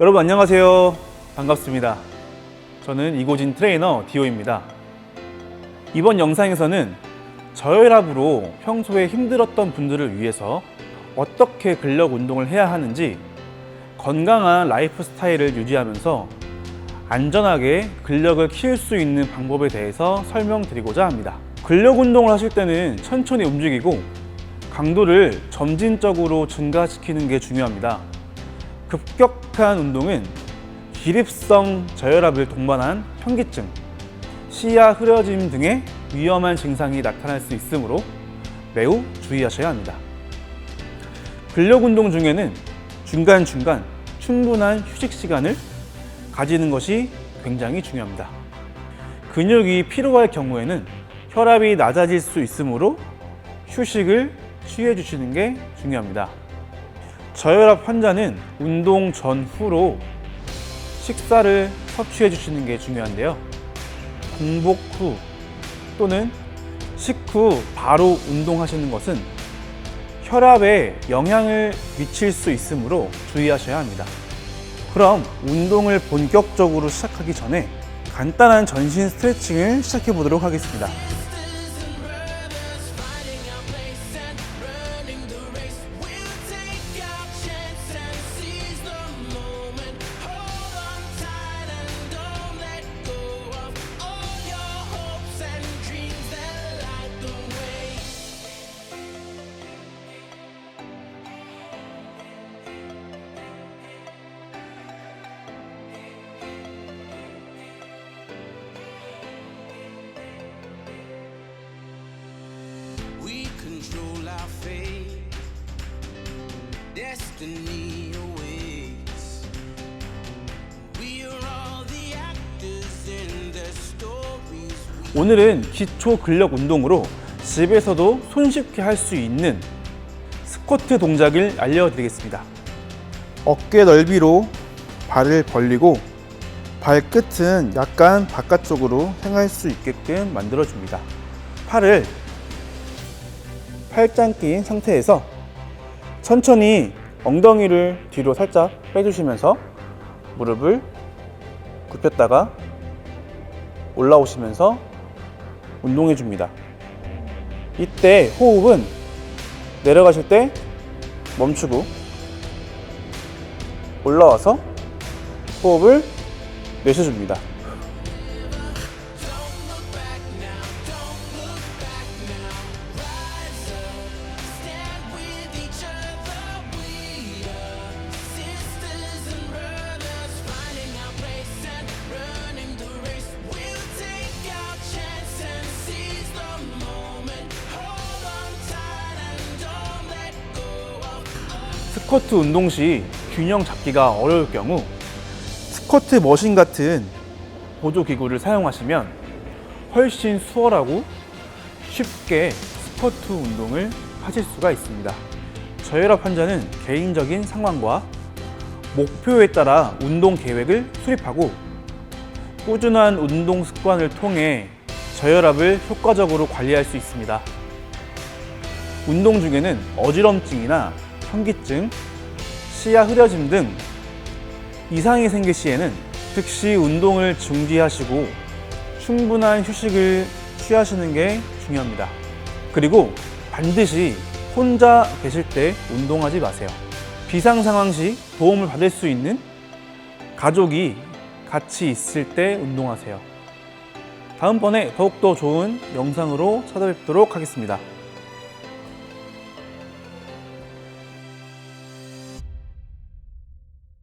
여러분 안녕하세요. 반갑습니다. 저는 이고진 트레이너 디오입니다. 이번 영상에서는 저혈압으로 평소에 힘들었던 분들을 위해서 어떻게 근력 운동을 해야 하는지 건강한 라이프 스타일을 유지하면서 안전하게 근력을 키울 수 있는 방법에 대해서 설명드리고자 합니다. 근력 운동을 하실 때는 천천히 움직이고 강도를 점진적으로 증가시키는 게 중요합니다. 급격한 운동은 기립성 저혈압을 동반한 현기증, 시야 흐려짐 등의 위험한 증상이 나타날 수 있으므로 매우 주의하셔야 합니다. 근력 운동 중에는 중간중간 충분한 휴식 시간을 가지는 것이 굉장히 중요합니다. 근육이 피로할 경우에는 혈압이 낮아질 수 있으므로 휴식을 취해 주시는 게 중요합니다. 저혈압 환자는 운동 전후로 식사를 섭취해 주시는 게 중요한데요. 공복 후 또는 식후 바로 운동하시는 것은 혈압에 영향을 미칠 수 있으므로 주의하셔야 합니다. 그럼 운동을 본격적으로 시작하기 전에 간단한 전신 스트레칭을 시작해 보도록 하겠습니다. Our fate. Destiny awaits. We are all the actors in the stories 오늘은 기초 근력 운동으로 집에서도 손쉽게 할 수 있는 스쿼트 동작을 알려드리겠습니다. 어깨 넓이로 발을 벌리고 발끝은 약간 바깥쪽으로 향할 수 있게끔 만들어줍니다. 팔을 팔짱 낀 상태에서 천천히 엉덩이를 뒤로 살짝 빼주시면서 무릎을 굽혔다가 올라오시면서 운동해 줍니다. 이때 호흡은 내려가실 때 멈추고 올라와서 호흡을 내쉬줍니다. 스쿼트 운동 시 균형 잡기가 어려울 경우 스쿼트 머신 같은 보조 기구를 사용하시면 훨씬 수월하고 쉽게 스쿼트 운동을 하실 수가 있습니다. 저혈압 환자는 개인적인 상황과 목표에 따라 운동 계획을 수립하고 꾸준한 운동 습관을 통해 저혈압을 효과적으로 관리할 수 있습니다. 운동 중에는 어지럼증이나 현기증, 시야 흐려짐 등 이상이 생길 시에는 즉시 운동을 중지하시고 충분한 휴식을 취하시는 게 중요합니다. 그리고 반드시 혼자 계실 때 운동하지 마세요. 비상 상황 시 도움을 받을 수 있는 가족이 같이 있을 때 운동하세요. 다음번에 더욱더 좋은 영상으로 찾아뵙도록 하겠습니다.